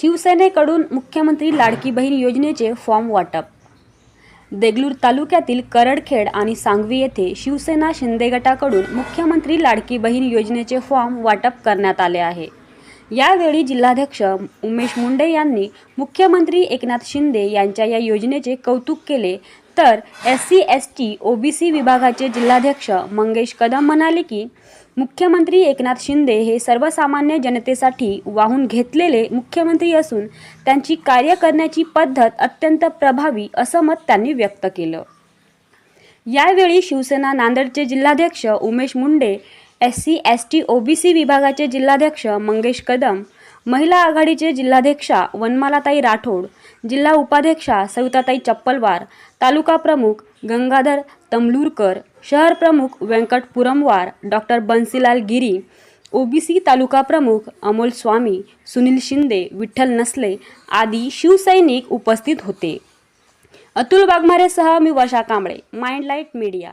शिवसेनेकडून मुख्यमंत्री लाडकी बहीण योजनेचे फॉर्म वाटप. देगलूर तालुक्यातील करडखेड आणि सांगवी येथे शिवसेना शिंदे गटाकडून मुख्यमंत्री लाडकी बहीण योजनेचे फॉर्म वाटप करण्यात आले आहे. यावेळी जिल्हाध्यक्ष उमेश मुंडे यांनी मुख्यमंत्री एकनाथ शिंदे यांच्या या योजनेचे कौतुक केले. तर S C S T O B C विभागाचे जिल्हाध्यक्ष मंगेश कदम म्हणाले की मुख्यमंत्री एकनाथ शिंदे हे सर्वसामान्य जनतेसाठी वाहून घेतलेले मुख्यमंत्री असून त्यांची कार्य करण्याची पद्धत अत्यंत प्रभावी असं मत त्यांनी व्यक्त केलं. यावेळी शिवसेना नांदेडचे जिल्हाध्यक्ष Umesh Munde S C S T O B C विभागाचे जिल्हाध्यक्ष मंगेश कदम महिला आघाडीचे जिल्हाध्यक्षा वनमालाताई राठोड जिल्हा उपाध्यक्षा सविताताई चप्पलवार तालुका प्रमुख गंगाधर तमलूरकर शहर प्रमुख व्यंकट पुरमवार डॉक्टर बन्सीलाल गिरी ओबीसी तालुका प्रमुख अमोल स्वामी सुनील शिंदे विठ्ठल नसले आदी शिवसैनिक उपस्थित होते. अतुल वाघमारेसह मी वर्षा कांबळे माइंडलाईट मीडिया.